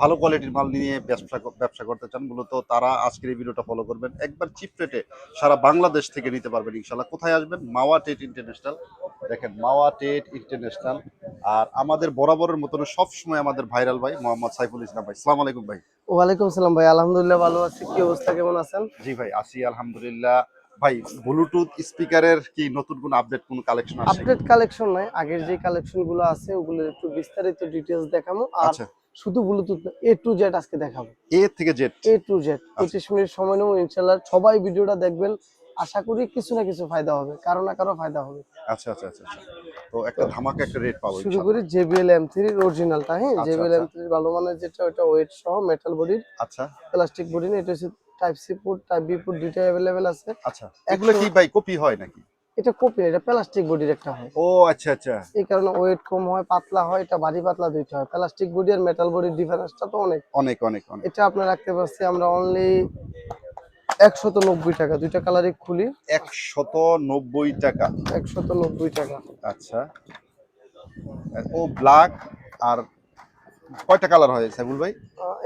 ভালো কোয়ালিটির মাল নিয়ে ব্যবসা ব্যবসা করতে চান মূলত তারা আজকের এই ভিডিওটা ফলো করবেন। একবার চিপ রেটে সারা বাংলাদেশ থেকে নিতে পারবেন ইনশাল্লাহ কোথায় আসবেন? মাওয়া টেট ইন্টারন্যাশনাল। দেখেন মাওয়া টেট ইন্টারন্যাশনাল। আর আমাদের বরাবরের মতন সবসময় আমাদের ভাইরাল ভাই মোহাম্মদ সাইফুল ইসলাম ভাই। সালাম আলাইকুম ভাই। ওয়ালাইকুম সালাম ভাই আলহামদুলিল্লাহ ভালো আছি। কি অবস্থা কেমন আছেন? জি ভাই আসি আলহামদুলিল্লাহ। ভাই ব্লুটুথ স্পিকারের কি নতুন কোন আপডেট কোন কালেকশন আছে? আপডেট কালেকশন নাই। আগের যে কালেকশনগুলো আছে ওগুলোর একটু বিস্তারিত ডিটেলস দেখাবো আর আচ্ছা। শুধু ব্লুটুথ এ টু জেড আজকে দেখাবো। এ থেকে জেড এ টু জেড পঁচিশ মিনিট সময় নেব ইনশাল্লাহ। সবাই ভিডিওটা দেখবেন আশা করি কিছু না কিছু ফায়দা হবে কারও না কারও ফায়দা হবে। আচ্ছা আচ্ছা আচ্ছা আচ্ছা। তো একটা ধামাকা একটা রেট পাবো শুরু করি জেবিএল এম থ্রির অরিজিনালটা হ্যাঁ? আচ্ছা, এম আচ্ছা। ভালো মানের যেটা ওটা ওয়েট সহ মেটাল বডির আচ্ছা। প্লাস্টিক বডি না এটা হচ্ছে type C port type B port দুইটা অ্যাভেলেবেল আছে। আচ্ছা। এগুলো কি ভাই কপি হয় নাকি? এটা কপি এটা প্লাস্টিক বডির একটা হয়। ও আচ্ছা আচ্ছা। এই কারণে ওয়েট কম হয় পাতলা হয় এটা ভারী পাতলা দুইটা হয়। প্লাস্টিক বডি আর মেটাল বডির ডিফারেন্সটা তো অনেক। অনেক অনেক অনেক। এটা আপনার রাখতে পারছি আমরা অনলি একশত নব্বই টাকা। দুইটা কালারই খুলি। একশত নব্বই টাকা। একশত নব্বই টাকা। আচ্ছা। ও ব্ল্যাক আর কয়টা কালার হয় সাইবুল ভাই?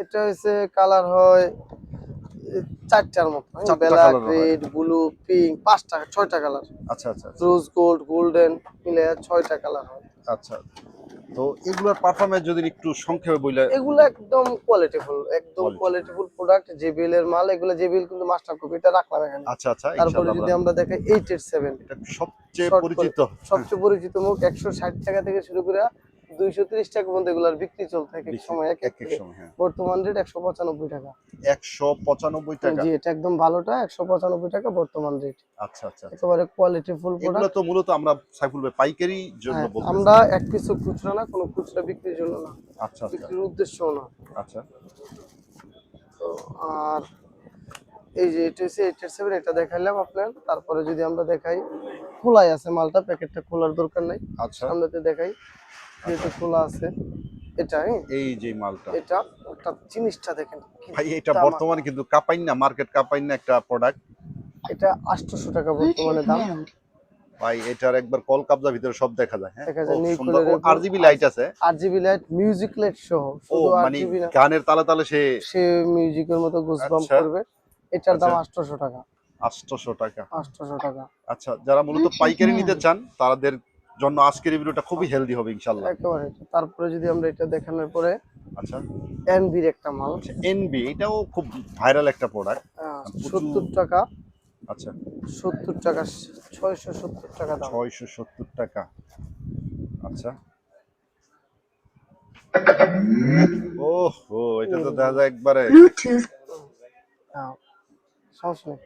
এটা হচ্ছে কালার হয় চারটার মতো। ব্ল্যাক রেড ব্লু পিঙ্ক পাঁচটা ছয়টা কালার আচ্ছা আচ্ছা আচ্ছা, রোজ গোল্ড গোল্ডেন মিলে ছয়টা কালার হয়। আচ্ছা তো এগুলোর পারফরম্যান্স যদি একটু সংক্ষেপে বইলে এগুলো একদম কোয়ালিটিফুল একদম. কোয়ালিটিফুল প্রোডাক্ট জেবিএল এর মাল এগুলো জেবিএল কিন্তু মাস্টার কপি এটা রাখলাম এখানে। আচ্ছা আচ্ছা তারপরে যদি আমরা এইট সেভেন এটা সবচেয়ে পরিচিত। সবচেয়ে পরিচিত মুখ একশো ষাট টাকা থেকে শুরু করে দুইশো তিরিশ টাকা পর্যন্ত এগুলোর বিক্রি চলতে এক এক সময় এক সময় হ্যাঁ। বর্তমান রেট একশো পঁচানব্বই টাকা। একশো পঁচানব্বই টাকা? জি এটা একদম ভালোটা একশো পঁচানব্বই টাকা বর্তমান রেট আচ্ছা আচ্ছা আচ্ছা। একেবারে কোয়ালিটি ফুল এগুলো তো মূলত আমরা সাইফুল ভাই পাইকারি জন্য আমরা এক খুচরা না কোনো খুচরা বিক্রির জন্য না। আচ্ছা আচ্ছা। বিক্রির না। আচ্ছা। তো আর এই যে এটা হচ্ছে এইট সেভেন এটা দেখাইলাম আপনার। তারপরে যদি আমরা দেখাই খোলাই আছে মালটা প্যাকেটটা খোলার দরকার নাই। আচ্ছা। সামনেতে দেখাই। যেহেতু খোলা আছে এটা হ্যাঁ? এই যে মালটা। এটা একটা জিনিসটা দেখেন ভাই এটা বর্তমানে কিন্তু কাপাইন না মার্কেট কাপাইন না একটা প্রোডাক্ট এটা আটশোশো টাকা বর্তমানে দাম। ভাই এটার একবার কল কাবজা ভিতরে সব দেখা যায় হ্যাঁ? দেখা যায়, ও নীল সুন্দর। colour-এর আর জিবি লাইট আছে। আট জিবি লাইট মিউজিক লাইট সহ শুধু আট মানে না। গানের তালে তালে সে সে মিউজিকের মতো আচ্ছা। করবে। এটার দাম আচ্ছা। আটশোশো টাকা। আটশোশো টাকা। আটশোশো টাকা। আচ্ছা যারা মূলত পাইকারি নিতে চান তাদের জন্য আজকের ভিডিওটা খুবই হেলদি হবে ইনশাল্লাহ একেবারে। তারপরে যদি আমরা এটা দেখানোর পরে আচ্ছা। এনবির একটা মাল। এনবি এটাও খুব ভাইরাল একটা প্রোডাক্ট প্রচুর- সত্তর টাকা। আচ্ছা। সত্তর টাকা ছয়শো সত্তর টাকা দাম। ছয়শো সত্তর টাকা। আচ্ছা। ও হো এটা তো দেখা যায় একবারে। হ্যাঁ, সমস্যা নেই।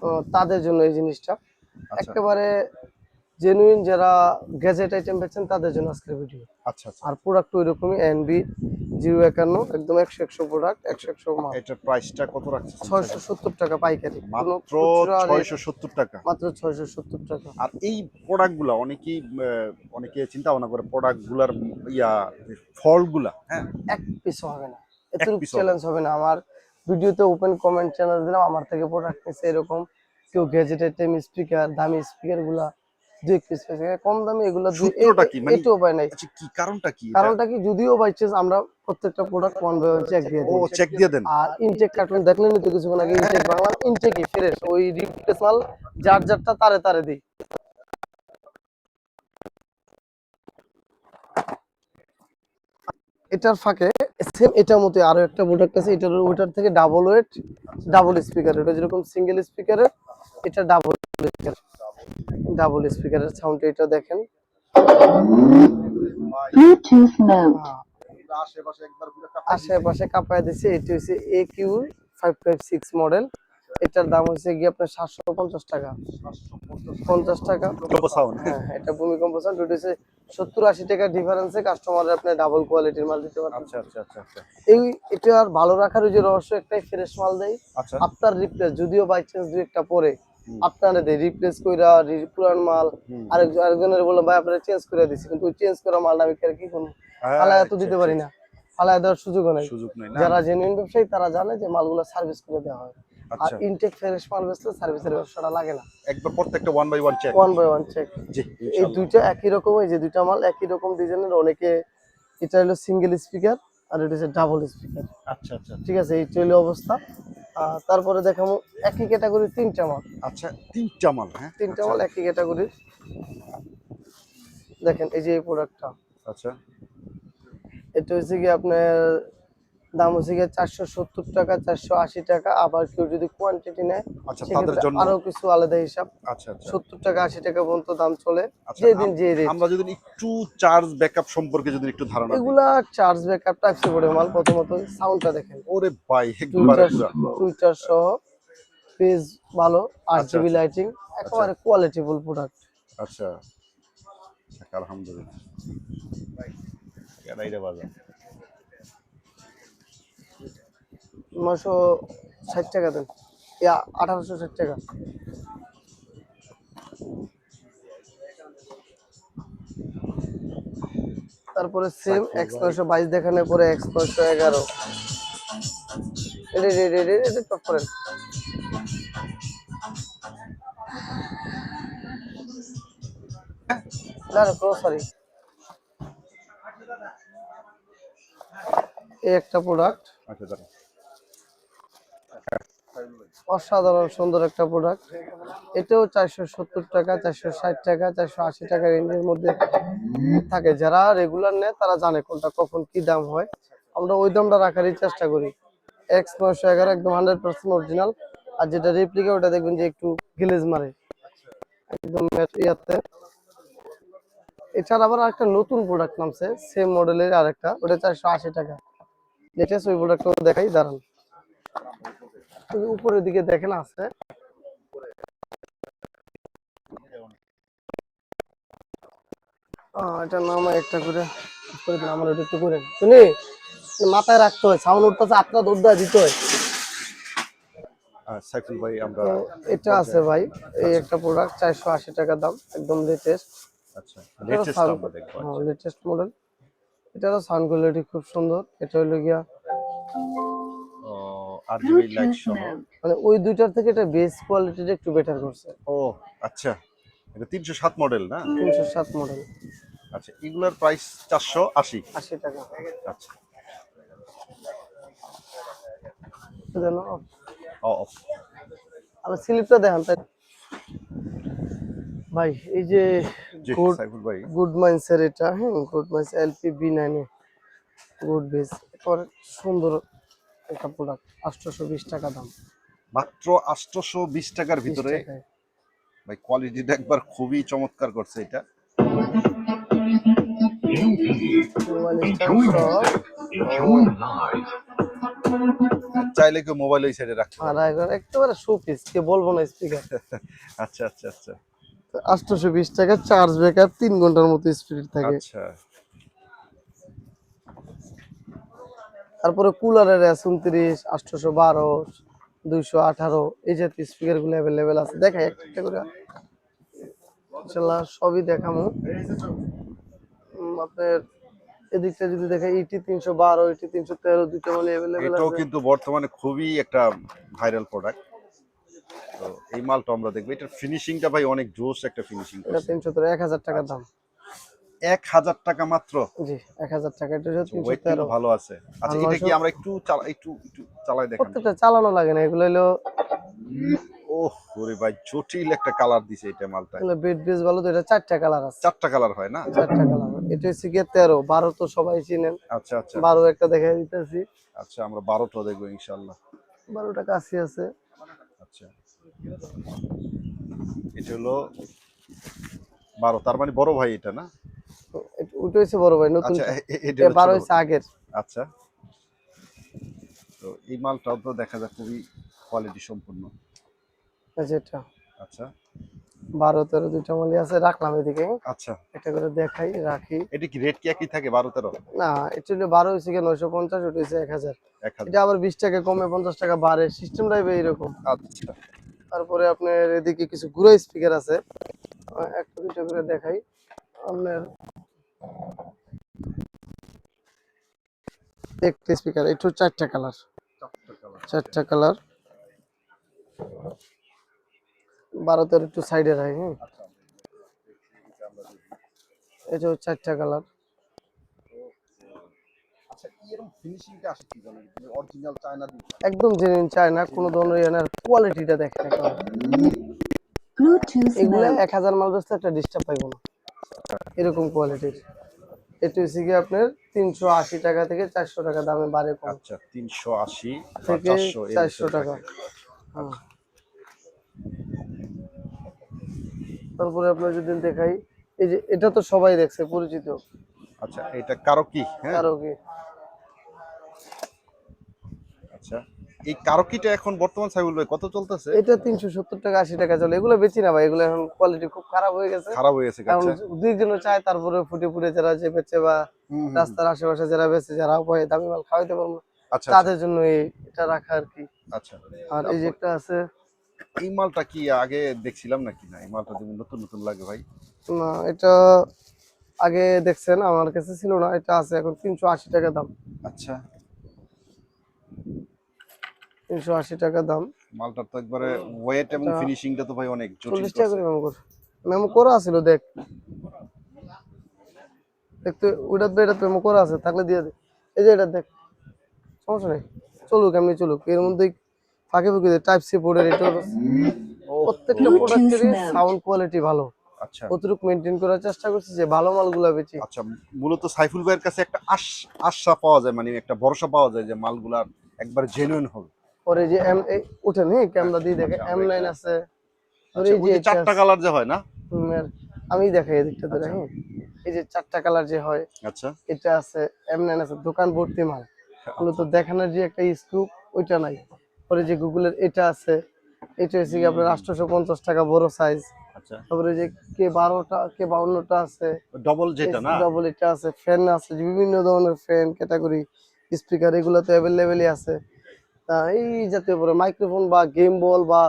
তো তাদের জন্য এই জিনিসটা। আচ্ছা। একেবারে জেনুইন যারা গ্যাজেট আইটেম বেচেন তাদের জন্য আজকের ভিডিও আচ্ছা আচ্ছা। আর প্রোডাক্ট ওই রকমই এনবি জিরো একান্ন একদম একশো একশো প্রোডাক্ট একশো একশো এটার প্রাইসটা কত রাখছে ছয়শো সত্তর টাকা পাইকারি। মাত্র ছয়শো সত্তর টাকা। মাত্র ছয়শো সত্তর টাকা। আর এই প্রোডাক্টগুলো অনেকেই অনেকে চিন্তা ভাবনা করে প্রোডাক্টগুলার ইয়া ফলগুলা হ্যাঁ? এক পিস হবে না। হবে চ্যালেঞ্জ হবে না। আমার ভিডিওতে ওপেন কমেন্ট চ্যানেল দিলাম আমার থেকে প্রোডাক্ট নিচ্ছে এরকম। কেউ গ্যাজেট আইটেম স্পিকার দামি স্পিকারগুলা দুই পিস কম দামি এগুলো দুই সূত্রটা কি? মানে- নাই। আচ্ছা কি কারণটা কি কারণটা কি? যদিও বাই চান্স আমরা প্রত্যেকটা প্রোডাক্ট ওয়ান চেক দিয়ে ও চেক দিয়ে দেন। আর ইনটেক কার্টুন দেখলেন তো কিছুক্ষণ আগে ইনটেক বাংলা ইনটেকই ফ্রেশ ওই রিপ্লেস মাল যার যারটা তারে তারে দিই। এটার ফাঁকে সেম এটার মতো আরও একটা প্রোডাক্ট আছে। এটার ওইটার থেকে ডাবল ওয়েট ডাবল স্পিকার এটা যেরকম সিঙ্গেল স্পিকারের এটা ডাবল স্পিকার ডাবল স্পিকারের সাউন্ড এটা দেখেন. হ্যাঁ, আশেপাশে কাপায় দিছে এটি হচ্ছে A Q five five six model এটার দাম হচ্ছে গিয়ে আপনার সাতশো পঞ্চাশ টাকা। পঞ্চাশ টাকা। সাউন্ড হ্যাঁ এটা ভূমিকম্প সাউন্ড এটা হচ্ছে সত্তর আশি টাকা ডিফারেন্সে কাস্টমার আপনি ডাবল কোয়ালিটির মাল দিতে পারবেন। আচ্ছা আচ্ছা আচ্ছা আচ্ছা। এই এটা আর ভালো রাখার ওই যে রহস্য একটাই ফ্রেশ মাল দেয়। আচ্ছা। আপনার রিপ্লেস যদিও বাই চান্স দুই একটা পরে। আপনারা রিপ্লেস কইরা পুরান মাল আরেক আরেকজনের বললাম ভাই আপনারা চেঞ্জ করে দিছি। কিন্তু ওই চেঞ্জ করা মালটা আমি কি করব? ফালায় তো দিতে পারি না। ফালায় দেওয়ার সুযোগও নেই। সুযোগ নেই যারা জেনুইন ব্যবসায়ী তারা জানে যে মালগুলো সার্ভিস করে দেওয়া হয়। আর আচ্ছা। ইনটেক ফ্রেশ মাল বেচলে সার্ভিসের ব্যবসাটা লাগে না। একবার প্রত্যেকটা one by one check one by one check জি এই দুইটা একই রকম এই যে দুইটা মাল একই রকম ডিজাইনের অনেকে এটা হলো সিঙ্গেল স্পিকার আর এটা হচ্ছে ডাবল স্পিকার আচ্ছা আচ্ছা। ঠিক আছে এই চলে অবস্থা। তারপরে দেখাবো একই ক্যাটাগরি তিনটা মাল। আচ্ছা তিনটা মাল হ্যাঁ? তিনটা মাল একই ক্যাটাগরির দেখেন এই যে এই প্রোডাক্টটা আচ্ছা। এটা হচ্ছে কি আপনার দাম হচ্ছে গিয়ে চারশো সত্তর টাকা চারশো আশি টাকা। আবার কেউ যদি কোয়ান্টিটি নেয় আচ্ছা তাদের সেক্ষেত্রে জন্য আরও কিছু আলাদা হিসাব। আচ্ছা আচ্ছা। সত্তর টাকা আশি টাকা পর্যন্ত দাম চলে। যেদিন যে আমরা যদি একটু চার্জ ব্যাকআপ সম্পর্কে যদি একটু ধারণা। এগুলা চার্জ ব্যাকআপ টাইপ সি বোর্ডের মাল প্রথমত সাউন্ডটা দেখেন। ওরে ভাই একবারে টুইটার সহ পেজ ভালো আচ্ছা, জিবি। লাইটিং একেবারে কোয়ালিটিফুল প্রোডাক্ট আচ্ছা। আলহামদুলিল্লাহ। এটাই রে বাজার। নশো ষাট টাকা দেন। আঠারোশো ষাট টাকা। তারপরে সেম এক্স নয়শো বাইশ দেখানোর পরে এক্স নয়শো এগারো করেন। সরি এই একটা প্রোডাক্ট আচ্ছা দাঁড়া অসাধারণ সুন্দর একটা প্রোডাক্ট এটাও চারশো সত্তর টাকা, চারশো ষাট টাকা, চারশো আশি টাকা রেঞ্জের মধ্যে থাকে। যারা রেগুলার নেয়, তারা জানে কোনটা কখন কি দাম হয়। আমরা ওই দামটা রাখারই চেষ্টা করি। এক্স নয়শো এগারো, একদম হান্ড্রেড পার্সেন্ট অরিজিনাল আর যেটা রেপ্লিকা ওটা দেখবেন যে একটু গ্লেজ মারে। একদম ইয়াতে। এছাড়া আবার একটা নতুন প্রোডাক্ট নামছে সেম মডেলের আরেকটা। ওটা চারশো আশি টাকা। লেটেস্ট ওই প্রোডাক্টটা দেখাই, দাঁড়ান। ওই উপরের দিকে দেখেন আছে? আহ, এটা নাম একটা করে করে দিন আমার একটু শুনি মাথায় রাখতে হয় সাউন্ড উঠতেছে আপনার দৌড় দেওয়া দিতে হয়। সাইফুল ভাই আমরা এটা আছে ভাই এই একটা প্রোডাক্ট চারশো আশি টাকা দাম একদম লেটেস্ট আচ্ছা লেটেস্ট আমরা দেখব লেটেস্ট মডেল এটারও সাউন্ড কোয়ালিটি খুব সুন্দর এটা হলো গিয়া আর জিবি লাইট সহ। মানে ওই দুইটার থেকে এটা বেস কোয়ালিটিটা একটু বেটার করছে। ও আচ্ছা। এটা তিনশো সাত মডেল না? তিনশো সাত মডেল আচ্ছা এগুলার প্রাইস চারশো আশি। আশি টাকা। আচ্ছা। যেন ও ও, আবার স্লিপটা দেখান তাই। ভাই এই যে গুড সাইফুল ভাই। গুড মাইন্সের এটা হ্যাঁ গুড মাইন্স এলপি বি নাইনে গুড বেস একেবারে সুন্দর একটা প্রোডাক্ট আটশোশো বিশ টাকা দাম। মাত্র আটশোশো বিশ টাকার ভিতরে ভাই কোয়ালিটিটা একবার খুবই চমৎকার করছে এটা। চাইলে কেউ মোবাইল ওই সাইডে রাখতে একেবারে শো পিস কে বলব না স্পিকার আচ্ছা আচ্ছা আচ্ছা। আটশোশো বিশ টাকা চার্জ ব্যাকআপ তিন ঘণ্টার মতো স্পিড থাকে। আচ্ছা। তারপরে কুলারের এস উনত্রিশ আটশোশো বারো দুইশো আঠারো এই জাতীয় স্পিকারগুলো অ্যাভেলেবেল আছে। দেখাই একটা একটা করে। ইনশাল্লাহ সবই দেখামো। আপনার এদিকটা যদি দেখাই ইটি তিনশো বারো ইটি তিনশো তেরো দুইটা মানে অ্যাভেলেবেল এটাও আছে। কিন্তু বর্তমানে খুবই একটা ভাইরাল প্রোডাক্ট তো এই মালটা আমরা দেখব। এটার ফিনিশিংটা ভাই অনেক জোস একটা ফিনিশিং এটা তিনশো তেরো এক হাজার টাকা দাম। এক হাজার টাকা মাত্র। জি এক হাজার টাকা। এটা তিনশো ভালো আছে। আচ্ছা এটা কি আমরা একটু একটু একটু চালাই দেখান। প্রত্যেকটা চালানো লাগে না এগুলো হলো ওহ ওরে ভাই জটিল একটা কালার দিছে এটা মালটা এগুলো বেড বেস ভালো তো এটা চারটা কালার আছে। চারটা কালার হয় না? চারটা কালার এটা হচ্ছে গিয়ে তেরো বারো তো সবাই চিনেন। আচ্ছা আচ্ছা। বারো একটা দেখাই দিতেছি। আচ্ছা আমরা বারোটা দেখব ইনশাল্লাহ বারোটা কাশি আছে। আচ্ছা। এটা হলো বারো তার মানে বড় ভাই এটা না? এটা- ওটা হচ্ছে বড় ভাই নতুন। আচ্ছা এ- এ- এটা এটা হলো বারো ছোট হচ্ছে আগের। আচ্ছা। তো এই মালটাও তো দেখা যায় খুবই কোয়ালিটি সম্পূর্ণ। এটা। আচ্ছা। বারো তেরো দুইটা মালি আছে রাখলাম এদিকে। আচ্ছা। এটা করে দেখাই রাখি। এটা কি রেট কি একই থাকে বারো তেরো? না এটা হলো বারো গিয়ে নয়শো পঞ্চাশ ওটা হচ্ছে এক হাজার। এটা আবার বিশ টাকা কমে পঞ্চাশ টাকা বাড়ে সিস্টেমটাই এইরকম আচ্ছা। তারপরে আপনার এদিকে কিছু গুঁড়ো স্পিকার আছে। একটা দুটো করে দেখাই। আপনার একটা স্পিকার একটু চারটা কালার চারটা কালার বারো তেরো একটু সাইডে রাখি হ্যাঁ। এটা চারটা কালার আচ্ছা এরকম ফিনিশিংটা আসে কি জানেন অরিজিনাল চায়না দিয়ে? একদম জেনুইন চায় না কোনো ধরনের এনার কোয়ালিটিটা দেখেন এগুলো এক হাজার মাল বেচতে একটা ডিস্টার্ব পাইবো না। এরকম কোয়ালিটির এটা হচ্ছে কি আপনার তিনশো আশি টাকা থেকে চারশো টাকা দামে বাড়ে আচ্ছা তিনশো আশি থেকে চারশো টাকা। তারপরে আপনার যদি দেখাই এই যে এটা তো সবাই দেখছে পরিচিত। আচ্ছা এটা কারও কি? হ্যাঁ। কারও কি আচ্ছা এই কারকিটা এখন বর্তমান সাইবুল ভাই কত চলতেছে? এটা তিনশো সত্তর টাকা আশি টাকা চলে। এগুলো বেচি না ভাই এগুলো এখন কোয়ালিটি খুব খারাপ হয়ে গেছে। খারাপ হয়ে গেছে কারণ আচ্ছা। দুই চায় তারপরে ফুটে ফুটে যারা যে বেচে বা রাস্তার আশেপাশে যারা বেচে যারা উপায় দামি মাল খাওয়াইতে পারব আচ্ছা আচ্ছা, তাদের জন্য এটা রাখা আর কি। আচ্ছা। আর এই যে একটা আছে এই মালটা কি আগে দেখছিলাম নাকি? না এই মালটা যেমন নতুন নতুন লাগে ভাই। না এটা আগে দেখছেন আমার কাছে ছিল না এটা আছে এখন তিনশো আশি টাকা দাম। আচ্ছা। তিনশো আশি টাকা দাম। মালটার তো একবারে ওয়েট এবং ফিনিশিংটা তো ভাই অনেক জটিল চল্লিশ টাকা করে মেমো কর। মেমো করা আছিল দেখ। দেখতে ওইটা তো এটা মেমো করা আছে থাকলে দিয়ে দে। এই যে এটা দেখ সমস্যা নেই। চলুক এমনি চলুক। এর মধ্যে ফাঁকে ফুঁকে টাইপ সি বোর্ডের এটা প্রত্যেকটা প্রোডাক্টেরই সাউন্ড কোয়ালিটি ভালো। আচ্ছা। অতিরিক্ত মেনটেন করার চেষ্টা করছি যে ভালো মালগুলা বেচি। আচ্ছা মূলত সাইফুল ভাইয়ের কাছে একটা আশ আশা পাওয়া যায় মানে একটা ভরসা পাওয়া যায় যে মালগুলা একবার জেনুইন হবে। পরে যে এম উঠেন হ্যাঁ ক্যামেরা দিয়ে দেখে আচ্ছা, এম আমরা লাইন আছে। আচ্ছা, এই যে চারটা কালার যে হয় না? আমি দেখাই এদিকটা ধরে হ্যাঁ এই যে চারটা কালার যে হয় আচ্ছা। এটা আছে এম নাইন আছে দোকান ভর্তি মাল। মূলত দেখানোর যে একটা স্কুপ ওইটা নাই। পরে যে গুগলের এটা আছে এটা হচ্ছে কি আপনার আটশোশো পঞ্চাশ টাকা বড় সাইজ আচ্ছা। তারপরে যে কে বারোটা কে বাউন্নটা আছে ডবল যেটা না? ডবল এটা আছে ফ্যান আছে বিভিন্ন ধরনের ফ্যান ক্যাটাগরি স্পিকার এগুলো তো অ্যাভেলেবেলই আছে। তা এই জাতীয় পরে মাইক্রোফোন বা গেম বল বা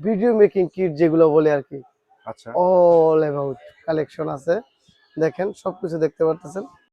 ভিডিও মেকিং কিট যেগুলো বলে আর কি। আচ্ছা। অল অ্যাবাউট কালেকশন আছে। দেখেন সবকিছু দেখতে পারতেছেন।